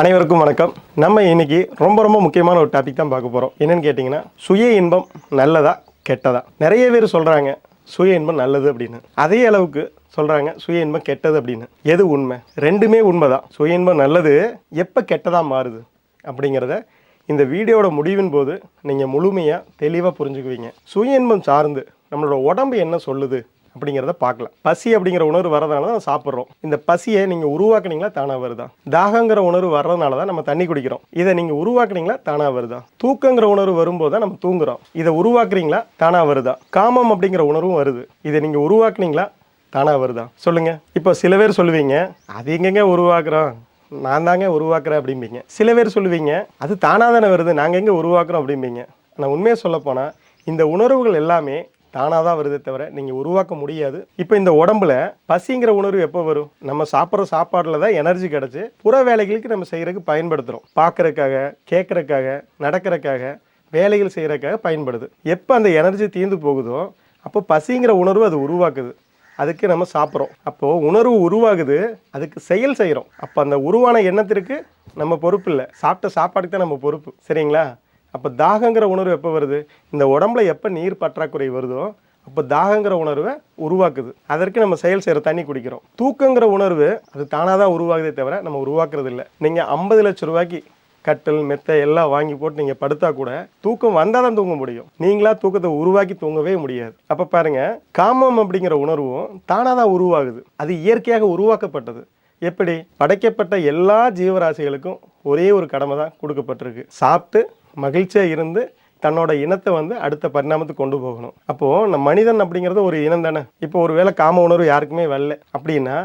அனைவருக்கும் வணக்கம். நம்ம இன்னைக்கு ரொம்ப ரொம்ப முக்கியமான ஒரு டாபிக் தான் பார்க்க போகிறோம் என்னென்னு கேட்டிங்கன்னா சுய இன்பம் நல்லதா கெட்டதா? நிறைய பேர் சொல்கிறாங்க சுய இன்பம் நல்லது அப்படின்னு. அதே அளவுக்கு சொல்கிறாங்க சுய இன்பம் கெட்டது அப்படின்னு. எது உண்மை? ரெண்டுமே உண்மை தான் சுய இன்பம் நல்லது எப்போ கெட்டதாக மாறுது? அப்படிங்கிறத இந்த வீடியோவோட முடிவின் போது நீங்கள் முழுமையாக தெளிவாக புரிஞ்சுக்குவீங்க. சுய இன்பம் சார்ந்து நம்மளோட உடம்பு என்ன சொல்லுது? அப்படிங்கிறத பார்க்கலாம். பசி அப்படிங்கிற உணர்வு வரதுனால தான் சாப்பிட்றோம். இந்த பசியை நீங்கள் உருவாக்குனீங்களா தானாக வருதா தாகங்கிற உணர்வு வர்றதுனால தான் நம்ம தண்ணி குடிக்கிறோம். இதை நீங்கள் உருவாக்குனீங்களா தானாக வருதா தூக்கங்கிற உணர்வு வரும்போது தான் நம்ம தூங்குறோம். இதை உருவாக்குறீங்களா தானாக வருதா காமம் அப்படிங்கிற உணர்வும் வருது. இதை நீங்கள் உருவாக்குனீங்களா தானாக வருதா சொல்லுங்கள் இப்போ சில பேர் சொல்லுவீங்க அது எங்கெங்க உருவாக்குறோம்? நான் தாங்க உருவாக்குறேன் அப்படிம்பீங்க. சில பேர் சொல்லுவீங்க அது தானாக தானே வருது நாங்கள் எங்கே உருவாக்குறோம் அப்படிம்பீங்க. ஆனால் உண்மையை சொல்லப்போனால் இந்த உணர்வுகள் எல்லாமே தானாக தான் வருதே தவிர நீங்கள் உருவாக்க முடியாது. இப்போ இந்த உடம்புல பசிங்கிற உணர்வு எப்போ வரும்? நம்ம சாப்பிட்ற சாப்பாட்டில் தான் எனர்ஜி கிடச்சி புற வேலைகளுக்கு நம்ம செய்கிறதுக்கு பயன்படுத்துகிறோம் பார்க்கறதுக்காக கேட்குறக்காக நடக்கிறதுக்காக வேலைகள் செய்கிறதுக்காக பயன்படுது. எப்போ அந்த எனர்ஜி தீர்ந்து போகுதோ அப்போ பசிங்கிற உணர்வு அது உருவாக்குது. அதுக்கு நம்ம சாப்பிட்றோம். அப்போது உணர்வு உருவாகுது அதுக்கு செயல் செய்கிறோம் அப்போ அந்த உருவான எண்ணத்திற்கு நம்ம பொறுப்பு இல்லை. சாப்பிட்ட சாப்பாடுக்கு தான் நம்ம பொறுப்பு. சரிங்களா? அப்போ தாகங்கிற உணர்வு எப்போ வருது? இந்த உடம்புல எப்போ நீர் பற்றாக்குறை வருதோ அப்போ தாகங்கிற உணர்வை உருவாக்குது. அதற்கு நம்ம செயல் செய்கிற தண்ணி குடிக்கிறோம். தூக்கங்கிற உணர்வு அது தானாக தான் உருவாகுதே தவிர நம்ம உருவாக்குறது இல்லை நீங்கள் ஐம்பது லட்ச ரூபாய்க்கு கட்டில் மெத்தை எல்லாம் வாங்கி போட்டு நீங்கள் படுத்தா கூட தூக்கம் வந்தால் தான் தூங்க முடியும். நீங்களா தூக்கத்தை உருவாக்கி தூங்கவே முடியாது. அப்போ பாருங்கள் காமம் அப்படிங்கிற உணர்வும் தானாக தான் உருவாகுது. அது இயற்கையாக உருவாக்கப்பட்டது. எப்படி? படைக்கப்பட்ட எல்லா ஜீவராசிகளுக்கும் ஒரே ஒரு கடமை தான் கொடுக்கப்பட்டிருக்கு. சாப்பிட்டு மகிழ்ச்சியாக இருந்து தன்னோட இனத்தை வந்து அடுத்த பரிணாமத்துக்கு கொண்டு போகணும். அப்போது நம்ம மனிதன் அப்படிங்கிறது ஒரு இனம் தானே. இப்போ ஒரு வேளை காம உணர்வு யாருக்குமே வரல. அப்படின்னா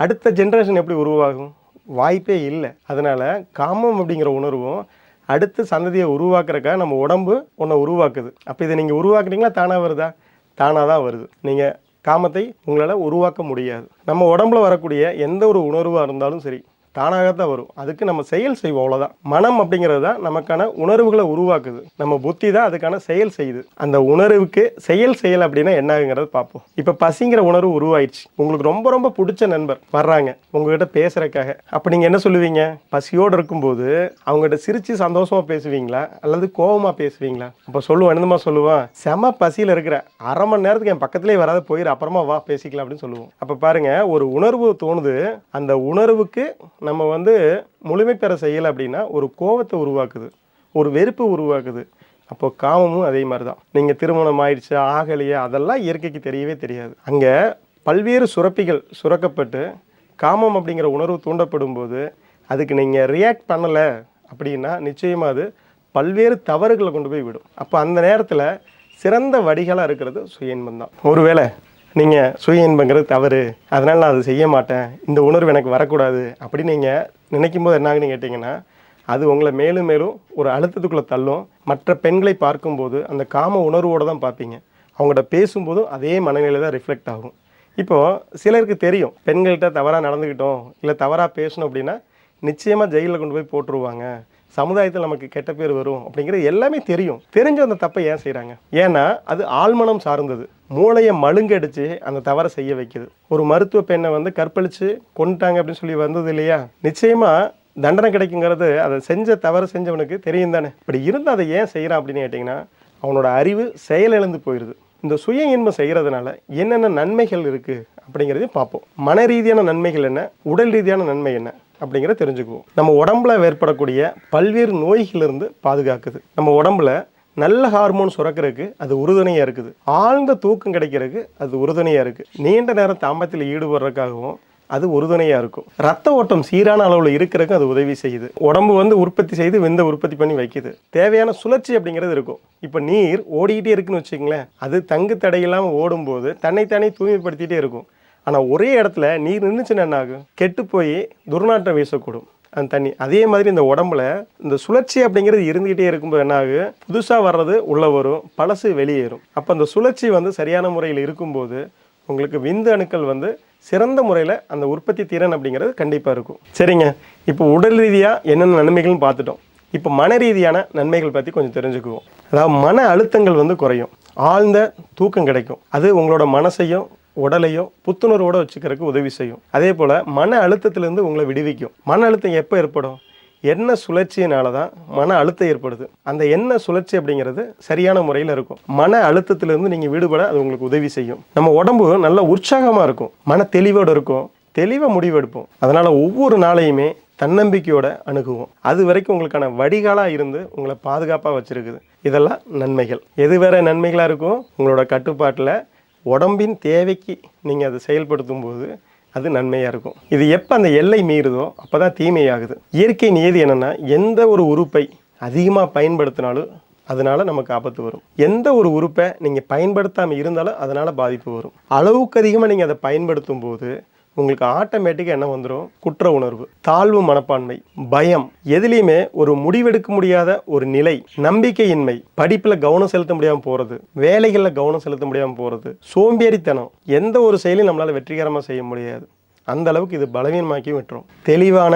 அடுத்த ஜென்ரேஷன் எப்படி உருவாகும்? வாய்ப்பே இல்லை. அதனால் காமம் அப்படிங்கிற உணர்வும் அடுத்த சந்ததியை உருவாக்குறக்காக நம்ம உடம்பு ஒன்றை உருவாக்குது. அப்போ இதை நீங்கள் உருவாக்குறீங்களா தானாக வருதா? தானாக தான் வருது. நீங்கள் காமத்தை உங்களால் உருவாக்க முடியாது. நம்ம உடம்புல வரக்கூடிய எந்த ஒரு உணர்வாக இருந்தாலும் சரி தானாக தான் வரும். அதுக்கு நம்ம செயல் செய்வோம் அவ்வளோதான் மனம் அப்படிங்கிறது தான் நமக்கான உணர்வுகளை உருவாக்குது. நம்ம புத்தி தான் அதுக்கான செயல் செய்யுது. அந்த உணர்வுக்கு செயல் செயல் அப்படின்னா என்ன ஆகுங்கிறத பார்ப்போம். இப்போ பசிங்கிற உணர்வு உருவாயிடுச்சு. உங்களுக்கு ரொம்ப ரொம்ப பிடிச்ச நண்பர் வர்றாங்க. உங்ககிட்ட பேசுறதுக்காக. அப்போ நீங்கள் என்ன சொல்லுவீங்க? பசியோடு இருக்கும்போது அவங்ககிட்ட சிரித்து சந்தோஷமாக பேசுவீங்களா? அல்லது கோபமாக பேசுவீங்களா? அப்போ சொல்லுவேன் என்னதுமா சொல்லுவான் செம பசியில் இருக்கிற. அரை மணி நேரத்துக்கு என் பக்கத்துலேயே வராத போயிரு அப்புறமா வா பேசிக்கலாம் அப்படின்னு சொல்லுவோம். அப்போ பாருங்கள் ஒரு உணர்வு தோணுது. அந்த உணர்வுக்கு நம்ம வந்து முழுமை பெற செய்யலை அப்படின்னா ஒரு கோவத்தை உருவாக்குது ஒரு வெறுப்பு உருவாக்குது. அப்போ காமமும் அதே மாதிரி தான் நீங்கள் திருமணம் ஆயிடுச்சு ஆகலையே அதெல்லாம் இயற்கைக்கு தெரியவே தெரியாது. அங்கே பல்வேறு சுரப்பிகள் சுரக்கப்பட்டு காமம் அப்படிங்கிற உணர்வு தூண்டப்படும் போது அதுக்கு நீங்கள் ரியாக்ட் பண்ணலை அப்படின்னா நிச்சயமாக அது பல்வேறு தவறுகளை கொண்டு போய் விடும். அப்போ அந்த நேரத்தில் சிறந்த வடிகளாக இருக்கிறது சுய இன்பம் தான் ஒருவேளை நீங்கள் சுய இன்பங்கிறது தவறு. அதனால் நான் அதை செய்ய மாட்டேன். இந்த உணர்வு எனக்கு வரக்கூடாது. அப்படின்னு நீங்கள் நினைக்கும் போது என்ன ஆகுன்னு கேட்டிங்கன்னா அது உங்களை மேலும் மேலும் ஒரு அழுத்தத்துக்குள்ளே தள்ளும். மற்ற பெண்களை பார்க்கும்போது அந்த காம உணர்வோடு தான் பார்ப்பீங்க. அவங்கள்ட்ட பேசும்போதும் அதே மனநிலை தான் ரிஃப்ளெக்ட் ஆகும். இப்போது சிலருக்கு தெரியும். பெண்கள்கிட்ட தவறாக நடந்துக்கிட்டோம் இல்லை தவறாக பேசணும் அப்படின்னா நிச்சயமாக ஜெயிலில் கொண்டு போய் போட்டுருவாங்க. சமுதாயத்தில் நமக்கு கெட்ட பேர் வரும் அப்படிங்கிறது எல்லாமே தெரியும். தெரிஞ்ச அந்த தப்பை ஏன் செய்கிறாங்க ஏன்னா அது ஆழ்மனம் சார்ந்தது. மூளையை மழுங்கடிச்சு அந்த தவறை செய்ய வைக்குது. ஒரு மருத்துவ பெண்ணை வந்து கற்பழித்து கொண்டுட்டாங்க அப்படின்னு சொல்லி வந்தது இல்லையா? நிச்சயமாக தண்டனை கிடைக்குங்கிறது அதை செஞ்ச தவறு செஞ்சவனுக்கு தெரியும் தானே. இப்படி இருந்து அதை ஏன் செய்கிறான் அப்படின்னு கேட்டிங்கன்னா அவனோட அறிவு செயலிழந்து போயிடுது இந்த சுய இன்பம் செய்கிறதுனால என்னென்ன நன்மைகள் இருக்குது அப்படிங்கிறதையும் பார்ப்போம். மன ரீதியான நன்மைகள் என்ன உடல் ரீதியான நன்மை என்ன அப்படிங்கிறத தெரிஞ்சுக்குவோம். நம்ம உடம்புல ஏற்படக்கூடிய பல்வேறு நோய்களிலிருந்து பாதுகாக்குது. நம்ம உடம்புல நல்ல ஹார்மோன் சுரக்கிறதுக்கு அது உறுதுணையாக இருக்குது. ஆழ்ந்த தூக்கம் கிடைக்கிறதுக்கு அது உறுதுணையாக இருக்குது நீண்ட நேரம் தாம்பத்தில் ஈடுபடுறதுக்காகவும் அது உறுதுணையாக இருக்கும். ரத்த ஓட்டம் சீரான அளவில் இருக்கிறதுக்கு அது உதவி செய்யுது. உடம்பு வந்து உற்பத்தி செய்து வெந்த உற்பத்தி பண்ணி வைக்குது. தேவையான சுழற்சி அப்படிங்கிறது இருக்கும். இப்போ நீர் ஓடிக்கிட்டே இருக்குன்னு வச்சுக்கங்களேன் அது தங்கு தடையில்லாமல் ஓடும்போது தன்னைத்தானே தூய்மைப்படுத்திகிட்டே இருக்கும். ஆனால் ஒரே இடத்துல நீர் நின்றுச்சுன்னா என்ன ஆகும்? கெட்டு போய் துர்நாற்றம் வீசக்கூடும். அந்த தண்ணி. அதே மாதிரி இந்த உடம்புல இந்த சுழற்சி அப்படிங்கிறது இருந்துகிட்டே இருக்கும்போது என்ன ஆகும் புதுசாக வர்றது உள்ளே வரும் பழசு வெளியேறும் அப்போ அந்த சுழற்சி வந்து சரியான முறையில் இருக்கும்போது உங்களுக்கு விந்து அணுக்கள் வந்து சிறந்த முறையில் அந்த உற்பத்தி திறன் அப்படிங்கிறது கண்டிப்பாக இருக்கும். சரிங்க. இப்போ உடல் ரீதியாக என்னென்ன நன்மைகள்னு பார்த்துட்டோம். இப்போ மன ரீதியான நன்மைகள் பற்றி கொஞ்சம் தெரிஞ்சுக்குவோம். அதாவது மன அழுத்தங்கள் வந்து குறையும். ஆழ்ந்த தூக்கம் கிடைக்கும். அது உங்களோட மனசையும் உடலையோ புத்துணர்வோட வச்சுக்கிறதுக்கு உதவி செய்யும். அதே போல் மன அழுத்தத்திலேருந்து உங்களை விடுவிக்கும். மன அழுத்தம் எப்போ ஏற்படும்? எண்ணெய் சுழற்சியினால தான் மன அழுத்தம் ஏற்படுது. அந்த எண்ண சுழற்சி அப்படிங்கிறது சரியான முறையில் இருக்கும். மன அழுத்தத்திலிருந்து நீங்கள் விடுபட அது உங்களுக்கு உதவி செய்யும். நம்ம உடம்பு நல்ல உற்சாகமாக இருக்கும். மன தெளிவோடு இருக்கும். தெளிவாக முடிவெடுப்போம் அதனால் ஒவ்வொரு நாளையுமே தன்னம்பிக்கையோட அணுகுவோம். அது வரைக்கும் உங்களுக்கான வடிகாலாக இருந்து உங்களை பாதுகாப்பாக வச்சுருக்குது. இதெல்லாம் நன்மைகள். எது வேற நன்மைகளாக இருக்கும் உங்களோட கட்டுப்பாட்டில் உடம்பின் தேவைக்கு நீங்கள் அதை செயல்படுத்தும் போது அது நன்மையாக இருக்கும். இது எப்போ அந்த எல்லை மீறுதோ அப்போ தான் தீமையாகுது. இயற்கை நியதி என்னென்னா எந்த ஒரு உறுப்பை அதிகமாக பயன்படுத்தினாலும் அதனால் நமக்கு ஆபத்து வரும். எந்த ஒரு உறுப்பை நீங்கள் பயன்படுத்தாமல் இருந்தாலும் அதனால் பாதிப்பு வரும். அளவுக்கு அதிகமாக நீங்கள் அதை பயன்படுத்தும் போது உங்களுக்கு ஆட்டோமேட்டிக்காக என்ன வந்துடும் குற்ற உணர்வு தாழ்வு மனப்பான்மை பயம். எதுலேயுமே ஒரு முடிவெடுக்க முடியாத ஒரு நிலை நம்பிக்கையின்மை. படிப்பில் கவனம் செலுத்த முடியாமல் போகிறது வேலைகளில் கவனம் செலுத்த முடியாமல் போகிறது சோம்பேறித்தனம். எந்த ஒரு செயலையும் நம்மளால் வெற்றிகரமாக செய்ய முடியாது. அந்த அளவுக்கு இது பலவீனமாக்கி விட்டுரும். தெளிவான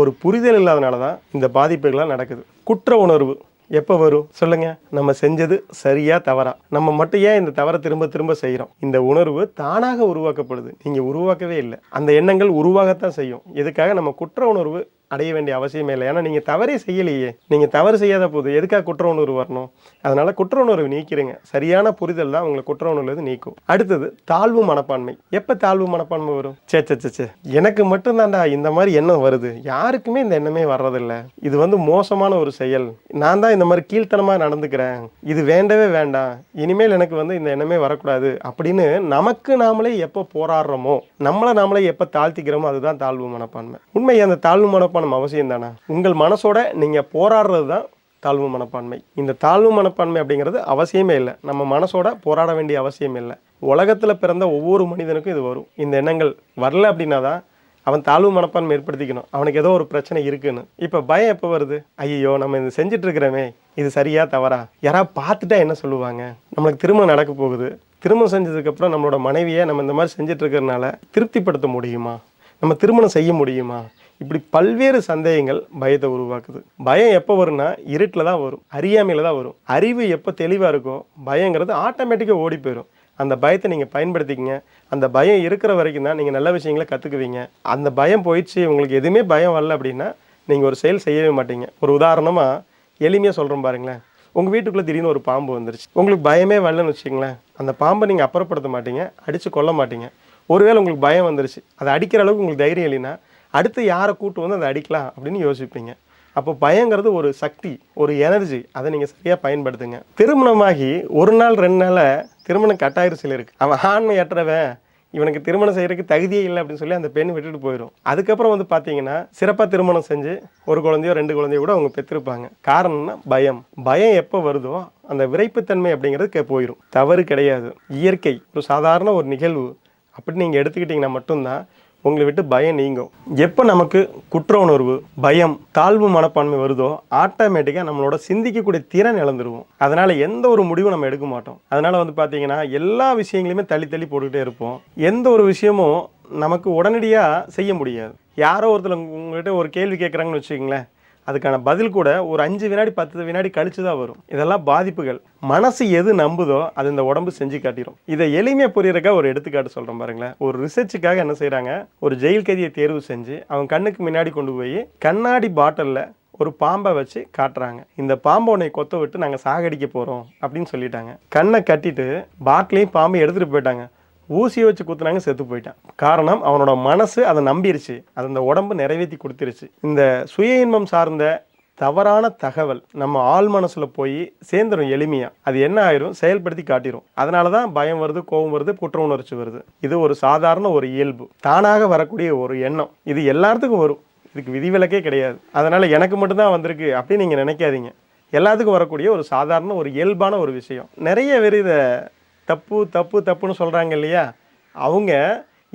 ஒரு புரிதல் இல்லாதனால தான் இந்த பாதிப்புகள்லாம் நடக்குது. குற்ற உணர்வு எப்போ வரும்? சொல்லுங்க. நம்ம செஞ்சது சரியா தவறா? நம்ம மட்டும் ஏன் இந்த தவறை திரும்ப திரும்ப செய்கிறோம் இந்த உணர்வு தானாக உருவாக்கப்படுது. நீங்கள் உருவாக்கவே இல்லை. அந்த எண்ணங்கள் உருவாகத்தான் செய்யும். இதுக்காக நம்ம குற்ற உணர்வு அடைய வேண்டிய அவசியமே இல்லை. ஏன்னா நீங்கள் தவறே செய்யலையே. நீங்கள் தவறு செய்யாத போது எதுக்காக குற்ற உணர்வு வரணும்? அதனால் குற்ற உணர்வு நீக்கிறீங்க சரியான புரிதல் தான் உங்களை குற்ற உணர்வு நீக்கும். அடுத்தது தாழ்வு மனப்பான்மை. எப்போ தாழ்வு மனப்பான்மை வரும்? சே சே சே, சே எனக்கு மட்டும்தான்டா இந்த மாதிரி எண்ணம் வருது. யாருக்குமே இந்த எண்ணமே வர்றதில்ல. இது வந்து மோசமான ஒரு செயல். நான் தான் இந்த மாதிரி கீழ்த்தனமாக நடந்துக்கிறேன். இது வேண்டவே வேண்டாம். இனிமேல் எனக்கு வந்து இந்த எண்ணமே வரக்கூடாது. அப்படின்னு நமக்கு நாமளே எப்போ போராடுறோமோ நம்மளை நாமளே எப்போ தாழ்த்திக்கிறோமோ அதுதான் தாழ்வு மனப்பான்மை. உண்மை அந்த தாழ்வு மனப்பான்மை அவசியம் தானே உங்கள் மனசோட நீங்கள் போராடுறது தான் தாழ்வு மனப்பான்மை. இந்த தாழ்வு மனப்பான்மை அப்படிங்கிறது அவசியமே இல்லை. நம்ம மனசோட போராட வேண்டிய அவசியம் இல்லை. உலகத்தில் பிறந்த ஒவ்வொரு மனிதனுக்கும் இது வரும். இந்த எண்ணங்கள் வரல அப்படின்னா தான் அவன் தாழ்வு மனப்பான்மை ஏற்படுத்திக்கணும். அவனுக்கு ஏதோ ஒரு பிரச்சனை இருக்குன்னு. இப்போ பயம் எப்போ வருது? ஐயோ நம்ம இது செஞ்சுட்டு இருக்கிறோமே இது சரியா தவறா? யாராவது பார்த்துட்டா என்ன சொல்லுவாங்க? நம்மளுக்கு திருமணம் நடக்க போகுது. திருமணம் செஞ்சதுக்கப்புறம் நம்மளோட மனைவியை நம்ம இந்த மாதிரி செஞ்சுட்டு இருக்கிறதுனால திருப்திப்படுத்த முடியுமா? நம்ம திருமணம் செய்ய முடியுமா? இப்படி பல்வேறு சந்தேகங்கள் பயத்தை உருவாக்குது. பயம் எப்போ வரும்னா இருட்டில் தான் வரும் அறியாமையில் தான் வரும். அறிவு எப்போ தெளிவாக இருக்கோ பயங்கிறது ஆட்டோமேட்டிக்காக ஓடி போயிடும் அந்த பயத்தை நீங்கள் பயன்படுத்திக்கங்க. அந்த பயம் இருக்கிற வரைக்கும் தான் நீங்கள் நல்ல விஷயங்களை கற்றுக்குவீங்க அந்த பயம் போயிடுச்சு உங்களுக்கு எதுவுமே பயம் வரல அப்படின்னா நீங்கள் ஒரு செயல் செய்யவே மாட்டீங்க. ஒரு உதாரணமாக எளிமையாக சொல்கிறோம் பாருங்களேன். உங்கள் வீட்டுக்குள்ளே திடீர்னு ஒரு பாம்பு வந்துருச்சு. உங்களுக்கு பயமே வரலன்னு வச்சுங்களேன் அந்த பாம்பை நீங்கள் அப்புறப்படுத்த மாட்டீங்க அடித்து கொல்ல மாட்டீங்க. ஒருவேளை உங்களுக்கு பயம் வந்துருச்சு. அதை அடிக்கிற அளவுக்கு உங்களுக்கு தைரியம் இல்லைன்னா அடுத்து யாரை கூட்டு வந்து அதை அடிக்கலாம் அப்படின்னு யோசிப்பீங்க. அப்போ பயங்கிறது ஒரு சக்தி ஒரு எனர்ஜி. அதை நீங்கள் சரியாக பயன்படுத்துங்க. திருமணமாகி ஒரு நாள் ரெண்டு நாளில் திருமணம் கட்டாயிரு இருக்குது அவன் ஆண்மையற்றவன் இவனுக்கு திருமணம் செய்கிறதுக்கு தகுதியே இல்லை அப்படின்னு சொல்லி அந்த பெண் விட்டுட்டு போயிடும் அதுக்கப்புறம் வந்து பார்த்தீங்கன்னா சிறப்பாக திருமணம் செஞ்சு ஒரு குழந்தையோ ரெண்டு குழந்தையோ கூட அவங்க பெற்றிருப்பாங்க. காரணம்னா பயம். பயம் எப்போ வருதோ அந்த விரைப்புத்தன்மை அப்படிங்கிறது போயிடும் தவறு கிடையாது. இயற்கை ஒரு சாதாரண ஒரு நிகழ்வு. அப்படி நீங்கள் எடுத்துக்கிட்டிங்கன்னா மட்டும்தான் உங்களை விட்டு பயம் நீங்கும். எப்போ நமக்கு குற்ற உணர்வு பயம் தாழ்வு மனப்பான்மை வருதோ ஆட்டோமேட்டிக்காக நம்மளோட சிந்திக்கக்கூடிய திறன் இழந்துருவோம். அதனால் எந்த ஒரு முடிவும் நம்ம எடுக்க மாட்டோம். அதனால் வந்து பார்த்தீங்கன்னா எல்லா விஷயங்களையுமே தள்ளி தள்ளி போட்டுக்கிட்டே இருப்போம். எந்த ஒரு விஷயமும் நமக்கு உடனடியாக செய்ய முடியாது. யாரோ ஒருத்தர் உங்கள்கிட்ட ஒரு கேள்வி கேட்குறாங்கன்னு வச்சுக்கோங்களேன். அதுக்கான பதில் கூட ஒரு அஞ்சு வினாடி பத்து வினாடி கழிச்சு தான் வரும். இதெல்லாம் பாதிப்புகள். மனசு எது நம்புதோ அது இந்த உடம்பு செஞ்சு காட்டிடும் இதை எளிமையாக புரியறக்கா ஒரு எடுத்துக்காட்டு சொல்கிறேன் பாருங்களேன். ஒரு ரிசர்ச்சுக்காக என்ன செய்கிறாங்க ஒரு ஜெயில் கைதியை தேர்வு செஞ்சு அவன் கண்ணுக்கு முன்னாடி கொண்டு போய் கண்ணாடி பாட்டிலில் ஒரு பாம்பை வச்சு காட்டுறாங்க. இந்த பாம்பை உன்னை கொத்த விட்டு நாங்கள் சாகடிக்க போகிறோம் அப்படின்னு சொல்லிட்டாங்க. கண்ணை கட்டிட்டு பாட்டிலையும் பாம்பை எடுத்துகிட்டு போயிட்டாங்க. ஊசியை வச்சு குத்துனாங்க செத்து போயிட்டான். காரணம் அவனோட மனசு அதை நம்பிருச்சு. அது அந்த உடம்பு நிறைவேற்றி கொடுத்துருச்சு. இந்த சுய இன்பம் சார்ந்த தவறான தகவல் நம்ம ஆள் மனசில் போய் சேர்ந்துடும் எளிமையாக அது என்ன ஆயிரும்? செயல்படுத்தி காட்டிடும் அதனால தான் பயம் வருது கோபம் வருது குற்ற உணர்ச்சி வருது. இது ஒரு சாதாரண ஒரு இயல்பு. தானாக வரக்கூடிய ஒரு எண்ணம். இது எல்லாத்துக்கும் வரும். இதுக்கு விதிவிலக்கே கிடையாது. அதனால் எனக்கு மட்டும்தான் வந்திருக்கு அப்படின்னு நீங்கள் நினைக்காதீங்க. எல்லாத்துக்கும் வரக்கூடிய ஒரு சாதாரண ஒரு இயல்பான ஒரு விஷயம். நிறைய பேர் இதை தப்பு தப்பு தப்புன்னு சொல்கிறாங்க இல்லையா? அவங்க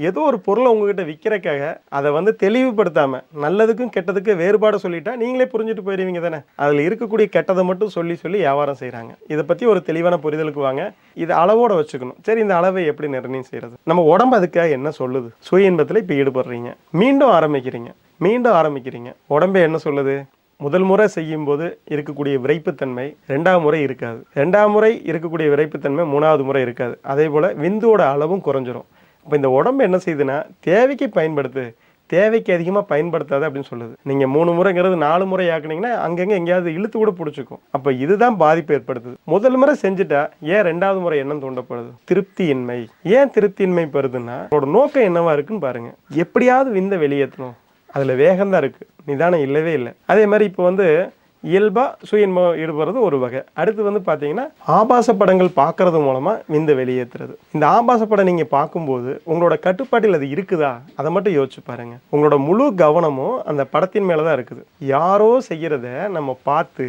ஏதோ ஒரு பொருளை உங்ககிட்ட விற்கிறக்காக அதை வந்து தெளிவுபடுத்தாமல் நல்லதுக்கும் கெட்டதுக்கும் வேறுபாடு சொல்லிட்டா நீங்களே புரிஞ்சுட்டு போயிடுவீங்க தானே? அதில் இருக்கக்கூடிய கெட்டதை மட்டும் சொல்லி சொல்லி வியாபாரம் செய்கிறாங்க இதை பற்றி ஒரு தெளிவான புரிதலுக்கு வாங்க. இதை அளவோடு வச்சுக்கணும். சரி இந்த அளவை எப்படி நிர்ணயம் செய்கிறது நம்ம உடம்பு அதுக்காக என்ன சொல்லுது? சுய இன்பத்தில் இப்போ ஈடுபடுறீங்க. மீண்டும் ஆரம்பிக்கிறீங்க. மீண்டும் ஆரம்பிக்கிறீங்க. உடம்பே என்ன சொல்லுது? முதல் முறை செய்யும்போது இருக்கக்கூடிய விரைப்புத்தன்மை ரெண்டாவது முறை இருக்காது. ரெண்டாவது முறை இருக்கக்கூடிய விரைப்புத்தன்மை மூணாவது முறை இருக்காது. அதே போல் விந்துவோட அளவும் குறைஞ்சிரும். இப்போ இந்த உடம்பு என்ன செய்யுதுன்னா தேவைக்கு பயன்படுத்து தேவைக்கு அதிகமாக பயன்படுத்தாத அப்படின்னு சொல்லுது. நீங்கள் மூணு முறைங்கிறது நாலு முறை ஆக்குனீங்கன்னா அங்கங்கே எங்கேயாவது இழுத்து கூட பிடிச்சிக்கும். அப்போ இதுதான் பாதிப்பு ஏற்படுத்துது. முதல் முறை செஞ்சுட்டா ஏன் ரெண்டாவது முறை எண்ணம் தூண்டப்படுது? திருப்தியின்மை. ஏன் திருப்தியின்மை பெறுதுன்னா அவரோட நோக்கம் என்னவா இருக்குன்னு பாருங்க. எப்படியாவது விந்த வெளியேற்றணும். அதில் வேகம் தான் இருக்குது நிதானம் இல்லவே இல்லை. அதே மாதிரி இப்போ வந்து இயல்பாக சுயன்பம் ஈடுபடுறது ஒரு வகை. அடுத்து வந்து பார்த்தீங்கன்னா ஆபாச படங்கள் பார்க்கறது மூலமாக விந்த வெளியேற்றுறது இந்த ஆபாச படம் நீங்கள் பார்க்கும்போது உங்களோட கட்டுப்பாட்டில் அது இருக்குதா? அதை மட்டும் யோசிச்சு பாருங்கள் உங்களோட முழு கவனமும் அந்த படத்தின் மேலே தான் இருக்குது. யாரோ செய்கிறத நம்ம பார்த்து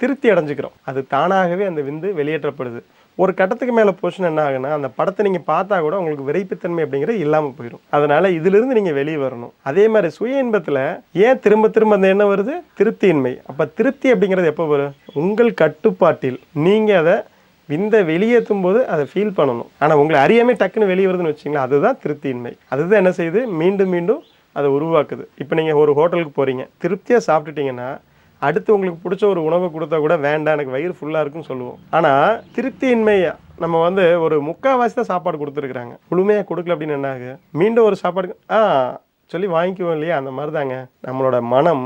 திருப்தி அடைஞ்சுக்கிறோம். அது தானாகவே அந்த விந்து வெளியேற்றப்படுது. ஒரு கட்டத்துக்கு மேலே போர்ஷன் என்ன ஆகுனா அந்த படத்தை நீங்கள் பார்த்தா கூட உங்களுக்கு விரைப்புத்தன்மை அப்படிங்கிறது இல்லாமல் போயிடும் அதனால இதிலிருந்து நீங்கள் வெளியே வரணும். அதே மாதிரி சுய இன்பத்தில் ஏன் திரும்ப திரும்ப அந்த என்ன வருது? திருப்தியின்மை. அப்போ திருப்தி அப்படிங்கிறது எப்போ வரும்? உங்கள் கட்டுப்பாட்டில். நீங்கள் அதை விந்த வெளியேற்றும் போது அதை ஃபீல் பண்ணணும். ஆனால் உங்களை அறியாமல் டக்குன்னு வெளியே வருதுன்னு வச்சிங்களா அதுதான் திருப்தியின்மை. அதுதான் என்ன செய்யுது? மீண்டும் மீண்டும் அதை உருவாக்குது. இப்போ நீங்கள் ஒரு ஹோட்டலுக்கு போகிறீங்க திருப்தியாக சாப்பிட்டுட்டிங்கன்னா அடுத்து உங்களுக்கு பிடிச்ச ஒரு உணவை கொடுத்தா கூட வேண்டாம் எனக்கு வயிறு ஃபுல்லாக இருக்குன்னு சொல்லுவோம். ஆனால் திருப்தியின்மை நம்ம வந்து ஒரு முக்கால்வாசி தான் சாப்பாடு கொடுத்துருக்குறாங்க. முழுமையாக கொடுக்கல அப்படின்னு என்ன ஆகுது? மீண்டும் ஒரு சாப்பாடு ஆ சொல்லி வாங்கிக்குவோம் இல்லையா? அந்த மாதிரி தாங்க நம்மளோட மனம்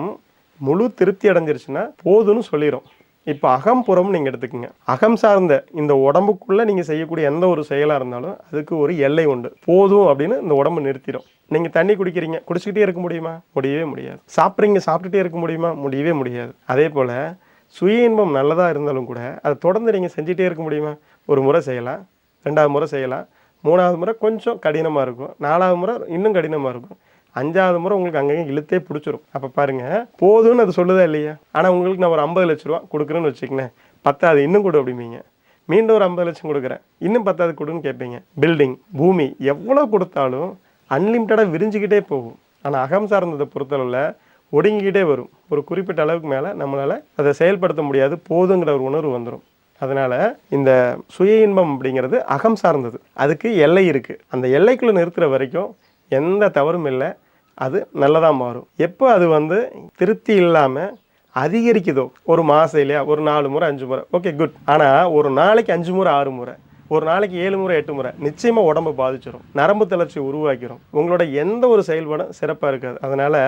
முழு திருப்தி அடைஞ்சிருச்சுன்னா போதும்னு சொல்லிடும் இப்போ அகம்புறம் நீங்கள் எடுத்துக்கோங்க. அகம் சார்ந்த இந்த உடம்புக்குள்ளே நீங்கள் செய்யக்கூடிய எந்த ஒரு செயலாக இருந்தாலும் அதுக்கு ஒரு எல்லை உண்டு. போதும் அப்படின்னு இந்த உடம்பு நிறுத்திடும். நீங்கள் தண்ணி குடிக்கிறீங்க. குடிச்சிக்கிட்டே இருக்க முடியுமா? முடியவே முடியாது. சாப்பிட்றீங்க சாப்பிட்டுட்டே இருக்க முடியுமா? முடியவே முடியாது. அதே போல் சுய இன்பம் நல்லதாக இருந்தாலும் கூட அதை தொடர்ந்து நீங்கள் செஞ்சுட்டே இருக்க முடியுமா? ஒரு முறை செய்யலாம். ரெண்டாவது முறை செய்யலாம். மூணாவது முறை கொஞ்சம் கடினமாக இருக்கும். நாலாவது முறை இன்னும் கடினமாக இருக்கும். அஞ்சாவது முறை உங்களுக்கு அங்கங்கே இழுத்தே பிடிச்சிரும். அப்போ பாருங்கள் போதும்னு அது சொல்லுதா இல்லையா? ஆனால் உங்களுக்கு நான் ஒரு ஐம்பது லட்ச ரூபா கொடுக்குறேன்னு வச்சுக்கங்களேன். பத்தாது இன்னும் கொடு அப்படிம்பீங்க. மீண்டும் ஒரு ஐம்பது லட்சம் கொடுக்குறேன். இன்னும் பத்தாவது கொடுன்னு கேட்பீங்க. பில்டிங் பூமி எவ்வளோ கொடுத்தாலும் அன்லிமிட்டடாக விரிஞ்சிக்கிட்டே போகும். ஆனால் அகம் சார்ந்ததை பொறுத்தளவில் ஒடுங்கிக்கிட்டே வரும். ஒரு குறிப்பிட்ட அளவுக்கு மேலே நம்மளால் அதை செயல்படுத்த முடியாது. போதுங்கிற ஒரு உணர்வு வந்துடும் அதனால் இந்த சுய இன்பம் அப்படிங்கிறது அகம் சார்ந்தது. அதுக்கு எல்லை இருக்குது அந்த எல்லைக்குள்ளே நிறுத்துகிற வரைக்கும் எந்த தவறும் இல்லை. அது நல்லதாக மாறும். எப்போ அது வந்து திருப்தி இல்லாமல் அதிகரிக்குதோ ஒரு மாதம் இல்லையா ஒரு நாலு முறை அஞ்சு முறை ஓகே குட் ஆனால் ஒரு நாளைக்கு அஞ்சு முறை ஆறு முறை ஒரு நாளைக்கு ஏழு முறை எட்டு முறை நிச்சயமாக உடம்பை பாதிச்சிடும் நரம்பு தளர்ச்சி உருவாக்கிடும் உங்களோட எந்த ஒரு செயல்பாடும் சிறப்பாக இருக்காது. அதனால்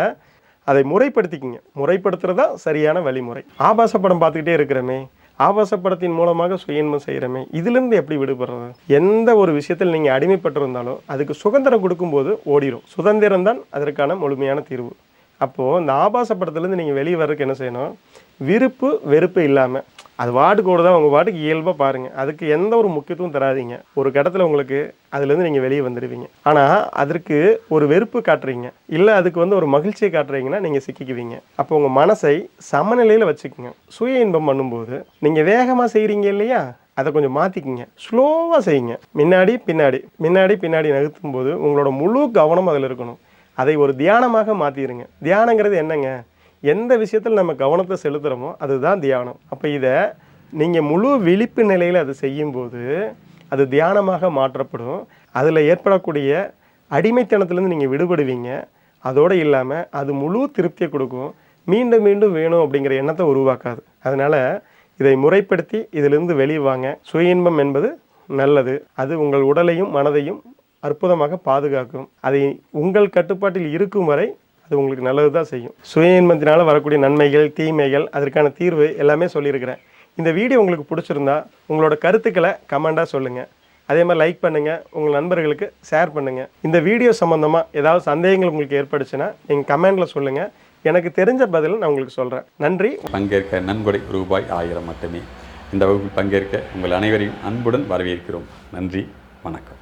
அதை முறைப்படுத்திக்கிங்க. முறைப்படுத்துகிறது தான் சரியான வழிமுறை. ஆபாச படம் பார்த்துக்கிட்டே இருக்கிறோமே. ஆபாச படத்தின் மூலமாக சுயன்மம் செய்கிறமே இதுலேருந்து எப்படி விடுபடுறது? எந்த ஒரு விஷயத்தில் நீங்கள் அடிமைப்பட்டிருந்தாலும் அதுக்கு சுதந்திரம் கொடுக்கும்போது ஓடிடும் சுதந்திரம் தான் அதற்கான முழுமையான தீர்வு. அப்போது இந்த ஆபாச படத்துலேருந்து நீங்கள் வெளியே வர்றதுக்கு என்ன செய்யணும்? விருப்பு வெறுப்பு இல்லாமல் அது வாட்டு கூட தான் உங்கள் வாட்டுக்கு இயல்பாக பாருங்கள் அதுக்கு எந்த ஒரு முக்கியத்துவம் தராதீங்க. ஒரு கட்டத்தில் உங்களுக்கு அதுலேருந்து நீங்கள் வெளியே வந்துடுவீங்க. ஆனால் அதற்கு ஒரு வெறுப்பு காட்டுறீங்க. இல்லை அதுக்கு வந்து ஒரு மகிழ்ச்சியை காட்டுறீங்கன்னா நீங்கள் சிக்கிக்குவீங்க. அப்போ உங்கள் மனசை சமநிலையில் வச்சுக்கோங்க. சுய இன்பம் பண்ணும்போது நீங்கள் வேகமாக செய்கிறீங்க இல்லையா? அதை கொஞ்சம் மாற்றிக்கிங்க ஸ்லோவாக செய்யுங்க. முன்னாடி பின்னாடி. முன்னாடி பின்னாடி நகர்த்தும் போது உங்களோட முழு கவனம் அதில் இருக்கணும். அதை ஒரு தியானமாக மாற்றிடுங்க தியானங்கிறது என்னங்க? எந்த விஷயத்தில் நம்ம கவனத்தை செலுத்துகிறோமோ அதுதான் தியானம். அப்போ இதை நீங்கள் முழு விழிப்பு நிலையில் அதை செய்யும்போது அது தியானமாக மாற்றப்படும். அதில் ஏற்படக்கூடிய அடிமைத்தனத்துலேருந்து நீங்கள் விடுபடுவீங்க. அதோடு இல்லாமல் அது முழு திருப்தியை கொடுக்கும். மீண்டும் மீண்டும் வேணும் அப்படிங்கிற எண்ணத்தை உருவாக்காது. அதனால் இதை முறைப்படுத்தி இதிலிருந்து வெளிவாங்க சுய இன்பம் என்பது நல்லது. அது உங்கள் உடலையும் மனதையும் அற்புதமாக பாதுகாக்கும். அதை உங்கள் கட்டுப்பாட்டில் இருக்கும் வரை அது உங்களுக்கு நல்லது தான் செய்யும். சுய இன்பத்தினால் வரக்கூடிய நன்மைகள் தீமைகள் அதற்கான தீர்வு எல்லாமே சொல்லியிருக்கிறேன். இந்த வீடியோ உங்களுக்கு பிடிச்சிருந்தா உங்களோட கருத்துக்களை கமெண்டாக சொல்லுங்கள் அதே மாதிரி லைக் பண்ணுங்கள் உங்கள் நண்பர்களுக்கு ஷேர் பண்ணுங்கள் இந்த வீடியோ சம்மந்தமாக ஏதாவது சந்தேகங்கள் உங்களுக்கு ஏற்பட்டுச்சுன்னா நீங்கள் கமெண்டில் சொல்லுங்கள் எனக்கு தெரிஞ்ச பதில் நான் உங்களுக்கு சொல்கிறேன் நன்றி. பங்கேற்க நன்கொடை ரூபாய் ஆயிரம் மட்டுமே. இந்த வகுப்பில் பங்கேற்க உங்கள் அனைவரையும் அன்புடன் வரவேற்கிறோம். நன்றி. வணக்கம்.